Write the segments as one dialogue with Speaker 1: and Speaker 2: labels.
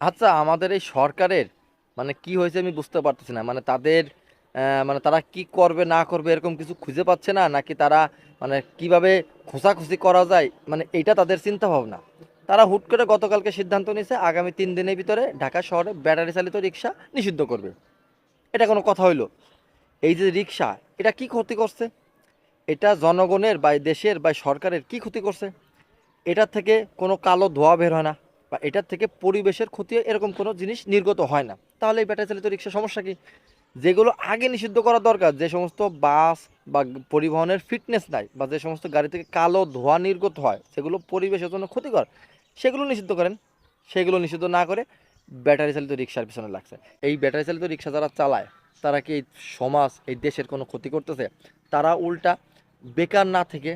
Speaker 1: আচ্ছা আমাদের এই সরকারের মানে কি হয়েছে আমি বুঝতে পারতেছি না। মানে তাদের মানে তারা কি করবে, না করবে, এরকম কিছু খুঁজে পাচ্ছে না? নাকি তারা মানে কীভাবে খোঁচাখুচি করা যায়? মানে এইটা তাদের চিন্তা ভাবনা। তারা হুট করে গতকালকে সিদ্ধান্ত নিয়েছে, আগামী তিন দিনের ভিতরে ঢাকা শহরে ব্যাটারি চালিত রিক্সা নিষিদ্ধ করবে। এটা কোনো কথা হইল? এই যে রিক্সা এটা কি ক্ষতি করছে? এটা জনগণের বা দেশের বা সরকারের কি ক্ষতি করছে? এটার থেকে কোনো কালো ধোঁয়া বের হয় না। বা এটার থেকে পরিবেশের ক্ষতি এরকম কোনো জিনিস নির্গত হয় না। তাহলে এই ব্যাটারি চালিত রিক্সার সমস্যা কি? যেগুলো আগে নিষিদ্ধ করা দরকার, যে সমস্ত বাস বা পরিবহনের ফিটনেস নাই বা যে সমস্ত গাড়ি থেকে কালো ধোঁয়া নির্গত হয়, সেগুলো পরিবেশের জন্য ক্ষতিকর, সেগুলো নিষিদ্ধ করেন। সেগুলো নিষিদ্ধ না করে ব্যাটারি চালিত রিক্সার পিছনে লাগছে। এই ব্যাটারি চালিত রিক্সা যারা চালায়, তারা কি এই সমাজ, এই দেশের কোনো ক্ষতি করতেছে? তারা উল্টা বেকার না থেকে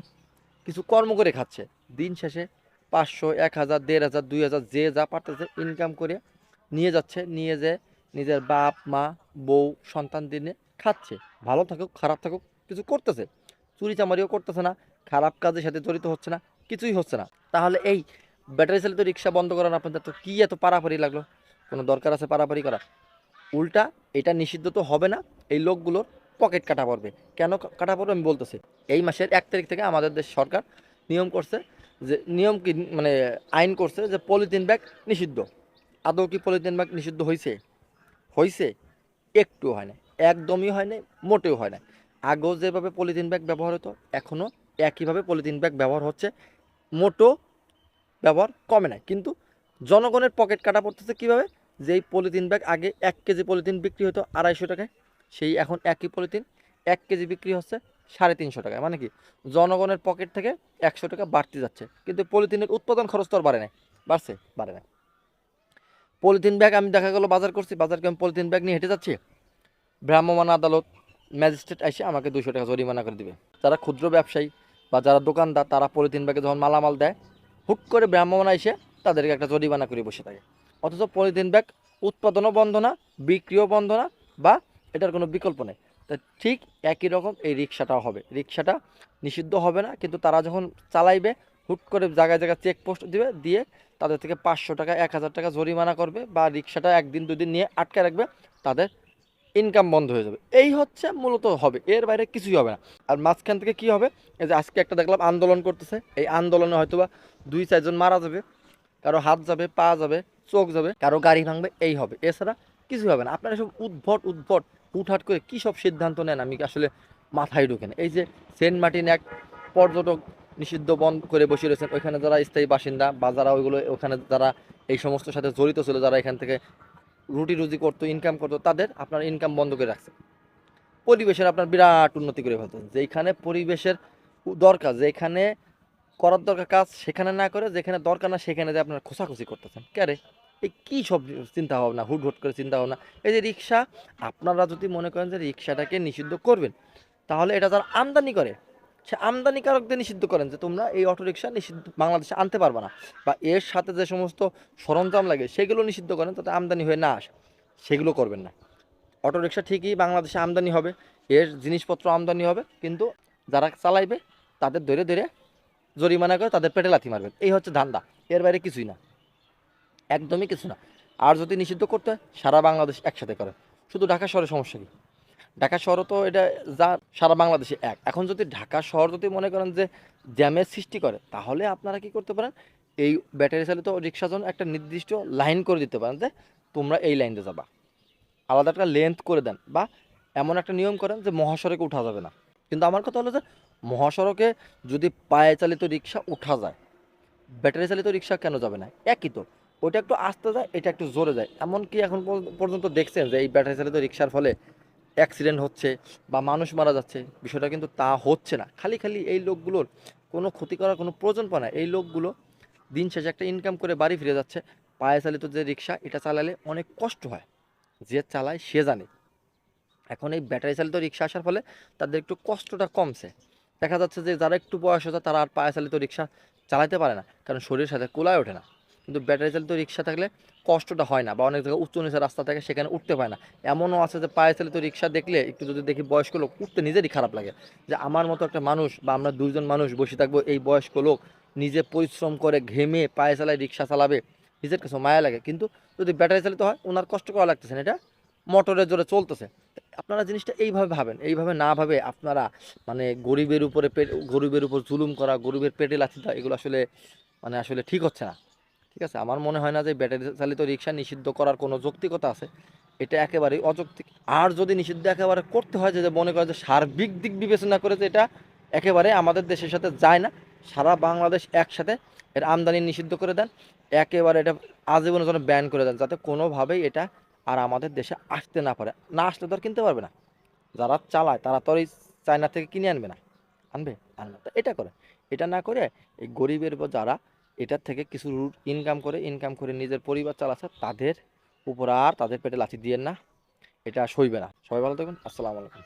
Speaker 1: কিছু কর্ম করে খাচ্ছে। দিন শেষে পাঁচশো, এক হাজার, দেড় হাজার, দুই হাজার, যে যা পারতেছে ইনকাম করে নিয়ে যাচ্ছে, নিয়ে যে নিজের বাপ, মা, বউ, সন্তান দিনে খাচ্ছে। ভালো থাকুক, খারাপ থাকুক, কিছু করতেছে। চুরি চামারিও করতেছে না, খারাপ কাজের সাথে জড়িত হচ্ছে না, কিছুই হচ্ছে না। তাহলে এই ব্যাটারি চালিত রিক্সা বন্ধ করানো আপনাদের তো কী এত পারাপারি লাগল? কোনো দরকার আছে পারাপারি করা? উল্টা এটা নিষিদ্ধ তো হবে না, এই লোকগুলোর পকেট কাটা পড়বে। কেন কাটা পড়বে আমি বলতেছি। এই মাসের এক তারিখ থেকে আমাদের দেশ সরকার নিয়ম করছে যে নিয়ম কি মানে আইন করছে যে পলিথিন ব্যাগ নিষিদ্ধ। আদৌ কি পলিথিন ব্যাগ নিষিদ্ধ হয়েছে হয়েছে একটু হয় না একদমই হয় না মোটেও হয় না আগেও যেভাবে পলিথিন ব্যাগ ব্যবহার হতো, এখনও একইভাবে পলিথিন ব্যাগ ব্যবহার হচ্ছে মোটো ব্যবহার কমে না কিন্তু জনগণের পকেট কাটা পড়তেছে কীভাবে? যেই পলিথিন ব্যাগ আগে এক কেজি পলিথিন বিক্রি হতো আড়াইশো টাকায়, সেই এখন একই পলিথিন এক কেজি বিক্রি হচ্ছে সাড়ে তিনশো টাকায়। মানে কি? জনগণের পকেট থেকে একশো টাকা বাড়তে যাচ্ছে। কিন্তু পলিথিনের উৎপাদন খরচ তো আর বাড়ে নাই। বাড়ছে? বাড়ে না পলিথিন ব্যাগ আমি দেখা গেলো বাজার করছি। বাজারকে আমি পলিথিন ব্যাগ নিয়ে হেঁটে যাচ্ছি। ভ্রাম্যমাণ আদালত ম্যাজিস্ট্রেট এসে আমাকে দুশো টাকা জরিমানা করে দিবে। যারা ক্ষুদ্র ব্যবসায়ী বা যারা দোকানদার, তারা পলিথিন ব্যাগে যখন মালামাল দেয়, হুট করে ভ্রাম্যমাণ এসে তাদেরকে একটা জরিমানা করে বসে থাকে। অথচ পলিথিন ব্যাগ উৎপাদনও বন্ধ না, বিক্রিও বন্ধ না বা এটার কোনো বিকল্প নেই। তা ঠিক একই রকম এই রিক্সাটাও হবে। রিক্সাটা নিষিদ্ধ হবে না, কিন্তু তারা যখন চালাইবে, হুট করে জায়গায় জায়গায় চেকপোস্ট দিবে, দিয়ে তাদের থেকে পাঁচশো টাকা, এক হাজার টাকা জরিমানা করবে বা রিক্সাটা একদিন, দুদিন নিয়ে আটকে রাখবে, তাদের ইনকাম বন্ধ হয়ে যাবে। এই হচ্ছে মূলত হবে, এর বাইরে কিছুই হবে না। আর মাঝখান থেকে কি হবে? এই যে আজকে একটা দেখলাম আন্দোলন করতেছে, এই আন্দোলনে হয়তোবা দুই চারজন মারা যাবে, কারও হাত যাবে, পা যাবে, চোখ যাবে, কারও গাড়ি ভাঙবে, এই হবে। এছাড়া কিছু হবে না। আপনারা সব উদ্ভট উদ্ভট হুটহাট করে কী সব সিদ্ধান্ত নেন আমি আসলে মাথায় ঢুকে এই যে সেন্ট মার্টিন এক পর্যটক নিষিদ্ধ বন্ধ করে বসে রয়েছেন, ওইখানে যারা স্থায়ী বাসিন্দা বা যারা ওইগুলো, ওখানে যারা এই সমস্ত সাথে জড়িত ছিল, যারা এখান থেকে রুটি রুজি করতো ইনকাম করতো, তাদের আপনার ইনকাম বন্ধ করে রাখছে। পরিবেশের আপনার বিরাট উন্নতি করে ফেলতেছে যেখানে পরিবেশের দরকার যেখানে করার দরকার কাজ সেখানে না করে, যেখানে দরকার না সেখানে যে আপনার খোঁচাখুচি করতেছেন। ক্যারে কী সব চিন্তা ভাবনা হুট হুট করে চিন্তা ভাবনা এই যে রিক্সা, আপনারা যদি মনে করেন যে রিক্সাটাকে নিষিদ্ধ করবেন, তাহলে এটা যারা আমদানি করে, সে আমদানিকারকদের নিষিদ্ধ করেন যে তোমরা এই অটো রিক্সা নিষিদ্ধ বাংলাদেশে আনতে পারবে না। বা এর সাথে যে সমস্ত সরঞ্জাম লাগে, সেগুলো নিষিদ্ধ করেন যাতে আমদানি হয়ে না আসে। সেগুলো করবেন না। অটো রিক্সা ঠিকই বাংলাদেশে আমদানি হবে, এর জিনিসপত্র আমদানি হবে, কিন্তু যারা চালাইবে, তাদের ধরে ধরে জরিমানা করে তাদের পেটে লাথি মারবেন। এই হচ্ছে ধান্দা, এর বাইরে কিছুই না। একদমই কিছু না। আর যদি নিষিদ্ধ করতে হয়, সারা বাংলাদেশ একসাথে করে। শুধু ঢাকা শহরের সমস্যা কি? ঢাকা শহরও তো এটা যা, সারা বাংলাদেশে এক। এখন যদি ঢাকা শহর যদি মনে করেন যে জ্যামের সৃষ্টি করে, তাহলে আপনারা কি করতে পারেন? এই ব্যাটারি চালিত রিক্সার জন্য একটা নির্দিষ্ট লাইন করে দিতে পারেন যে, তোমরা এই লাইনতে যাবা। আলাদা একটা লেন্থ করে দেন বা এমন একটা নিয়ম করেন যে মহাসড়কে উঠা যাবে না। কিন্তু আমার কথা হলো যে, মহাসড়কে যদি পায়ে চালিত রিক্সা উঠা যায় ব্যাটারি চালিত রিক্সা কেন যাবে না? একই তো। ওটা একটু আস্তে যায়, এটা একটু জোরে যায়। এমনকি এখন পর্য- পর্যন্ত দেখছেন যে এই ব্যাটারি চালিত রিক্সার ফলে অ্যাক্সিডেন্ট হচ্ছে বা মানুষ মারা যাচ্ছে, বিষয়টা কিন্তু তা হচ্ছে না। খালি খালি এই লোকগুলোর কোনো ক্ষতি করার কোনো প্রয়োজন পড়ে না। এই লোকগুলো দিন শেষে একটা ইনকাম করে বাড়ি ফিরে যাচ্ছে। পায়ে চালিত যে রিক্সা এটা চালালে অনেক কষ্ট হয়। যে চালায় সে জানে। এখন এই ব্যাটারি চালিত রিক্সা আসার ফলে তাদের একটু কষ্টটা কমছে। দেখা যাচ্ছে যে যারা একটু বয়স হচ্ছে তারা আর পায়ে চালিত রিক্সা চালাতে পারে না। কারণ শরীরের সাথে কোলায় ওঠে না। কিন্তু ব্যাটারি চালিত রিক্সা থাকলে কষ্টটা হয় না বা অনেক জায়গায় উচ্চ নিচে রাস্তা থাকে সেখানে উঠতে পারে না। এমনও আছে যে পায়ে চালিত রিক্সা দেখলে একটু যদি দেখি বয়স্ক লোক উঠতে নিজেরই খারাপ লাগে। যে আমার মতো একটা মানুষ বা আমরা দুইজন মানুষ বসে থাকব, এই বয়স্ক লোক নিজে পরিশ্রম করে ঘেমে পায়ে চালায় রিক্সা চালাবে, নিজের কাছে মায়া লাগে। কিন্তু যদি ব্যাটারি চালিত হয় ওনার কষ্ট করা লাগতেছে না, এটা মোটরের জোরে চলতেছে। আপনারা জিনিসটা এইভাবে ভাবেন, এইভাবে না ভাবে আপনারা মানে গরিবের উপরে গরিবের উপর জুলুম করা, গরিবের পেটে লাথি দেওয়া, এগুলো আসলে মানে আসলে ঠিক হচ্ছে না। ঠিক আছে? আমার মনে হয় না যে ব্যাটারি চালিত রিক্সা নিষিদ্ধ করার কোনো যৌক্তিকতা আছে। এটা একেবারেই অযৌক্তিক। আর যদি নিষিদ্ধ একেবারে করতে হয় যে মনে করে যে সার্বিক দিক বিবেচনা করে যে এটা একেবারে আমাদের দেশের সাথে যায় না, সারা বাংলাদেশ একসাথে এর আমদানি নিষিদ্ধ করে দেন, একেবারে এটা আজীবনের জন্য ব্যান করে দেন, যাতে কোনোভাবেই এটা আর আমাদের দেশে আসতে না পারে। না আসলে তো আর কিনতে পারবে না। যারা চালায়, তারা তো এই চায়না থেকে কিনে আনবে না। আনবে? আনবে এটা করে। এটা না করে এই গরিবের যারা এটার থেকে কিছু রুট ইনকাম করে ইনকাম করে নিজের পরিবার চালাচ্ছে, তাদের উপর আর তাদের পেটে লাঠি দিয়েন না। এটা সইবে না। সবাই ভালো থাকুন আসসালামু আলাইকুম।